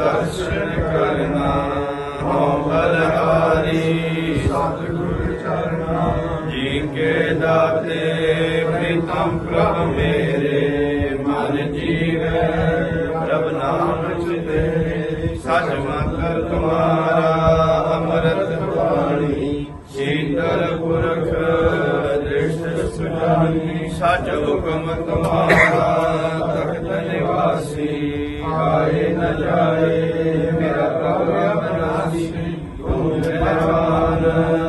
ਦਰਸ਼ਨ ਕਰਨਾ ਹਉ ਬਲਹਾਰੀ ਸਤਿਗੁਰ ਚਰਨਾ ਜੀ ਕੇ ਦਾਤੇ ਪ੍ਰੀਤਮ ਪ੍ਰਭ ਮੇਰੇ ਮਨ ਜੀਵੈ ਪ੍ਰਭ ਨਾਮ ਚਿਤੇ ਸਚ ਮੰਤਰ ਤੁਮਾਰਾ ਅੰਮ੍ਰਿਤ ਬਾਣੀ ਸ਼ੀਤਲ ਪੁਰਖ ਦ੍ਰਿਸ਼ਟ ਸੁਜਾਨੀ ਸਚ ਹੁਕਮ ਤੁਮਾਰਾ ਜਾਏ ਮੇਰਾ ਪ੍ਰਭ ਅਬਨਾਸੀ ਤੂੰ ਮਿਹਰਬਾਨ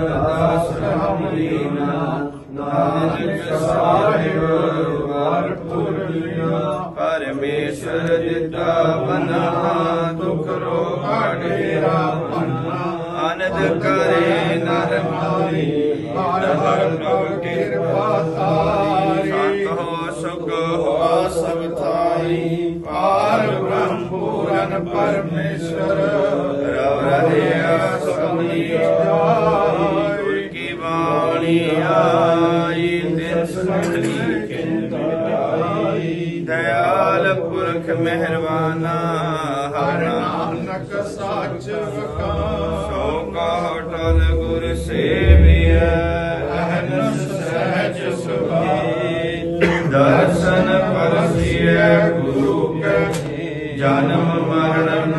ਦਾਸ ਰਹਾਮ ਦੀਨਾ ਨਾਨਕ ਸਾਹਿਬ ਵਰਪੁਰ ਲੀਨਾ ਪਰਮੇਸ਼ਰ ਦਿੱਤਾ ਬਨਾ, ਦੁਖ ਰੋਗ ਢੇਰਾ ਆਨੰਦ ਕਰੇ ਨਰ ਮਾਰੀ ਹਰ ਪ੍ਰਭ ਕਿਰਪਾ ਸੁਖ ਹੋ ਸਭ ਥਾਈ। ਪਾਰ ਬ੍ਰਹਮ ਪੂਰਨ ਪਰਮੇਸ਼ਰ, ਰਵ ਰਹਿਆ ਸੁਖਮਨੀ ਜਾਈ ਕੀ ਬਾਣੀ ਆਈ ਤਿਨ ਸੁਣੀ ਕਿੰਦ ਦਇਆਲ ਪੁਰਖ ਮਿਹਰਬਾਨਾ, ਹਰ ਨਾਮ ਨਾਨਕ ਸਾਚ ਵਖਾਨ ਸੋ ਕਾ ਟਲ ਗੁਰ ਸੇਵਿਐ ਦਰਸ਼ਨ ਪਰਸੀਐ ਗੁਰੂ ਕੈ ਜਨਮ ਮਰਨ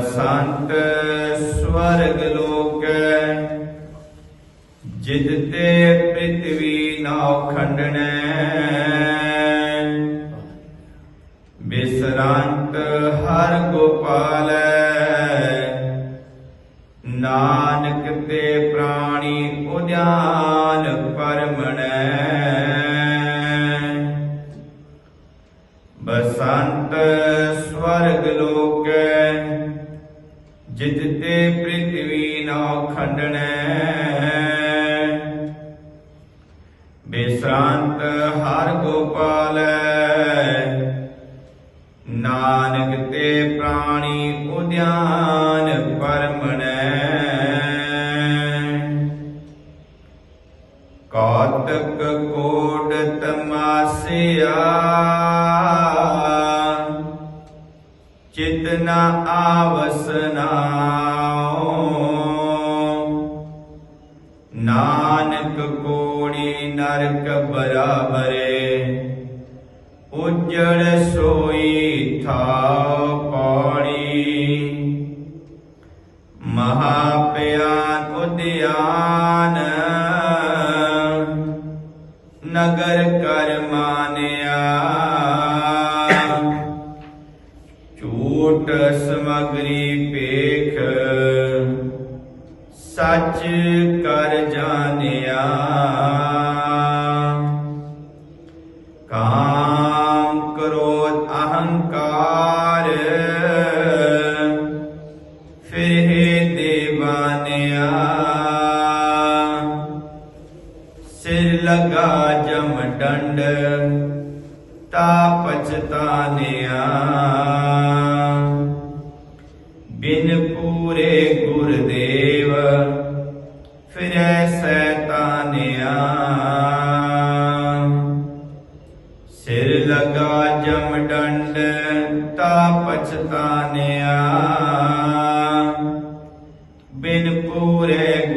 ਬਸੰਤ ਸਵਰਗ ਲੋਕ ਜਿਤ ਤੇ ਪ੍ਰਿਥਵੀ ਨਾਉ ਖੰਡਨੈ। ਬਿਸਰੰਤ ਹਰ ਗੋਪਾਲ, ਨਾਨਕ ਤੇ ਪ੍ਰਾਣੀ ਉਦਿਆਨ ਪਰਮਣੈ। ਬਸੰਤ ਸਵਰਗ ਲੋਕ ਜਿਤ ਤੇ ਪ੍ਰਿਥਵੀ ਨਾਉ ਖੰਡਨੈ ਬਿਸਰਾਂਤ ਹਰ ਗੋਪਾਲ, ਨਾਨਕ ਤੇ ਪ੍ਰਾਣੀ ਉਦਿਆਨ ਪਰਮਣੈ। ਕਾਤਕ ਕੋਟ ਤਮਾਸਿਆ ਚਿਤਨਾ ਆਵਸਨਾਓ ਨਾਨਕ ਕੋੜੀ ਨਰਕ ਬਰਾਬਰੇ ਉਜੜ ਸੋਈ ਥਾਉ ਪੌੜੀ ਮਹਾ ਪਿਆਨ ਉਦਿਆਨ ਨਗਰ ਸੱਚ ਕਰ ਜਾਣਿਆ। ਕਾਮ ਕ੍ਰੋਧ ਅਹੰਕਾਰ ਫਿਰ ਦੇਵਾਨਿਆ ਸਿਰ ਲਗਾ ਜਮ ਡੰਡ ਤਾ ਪਛਤਾਨਿਆ। ਸਿਰ ਲਗਾ ਜਮ ਡੰਡ ਤਾ ਪਛਤਾਨਿਆ ਬਿਨ ਪੂਰੇ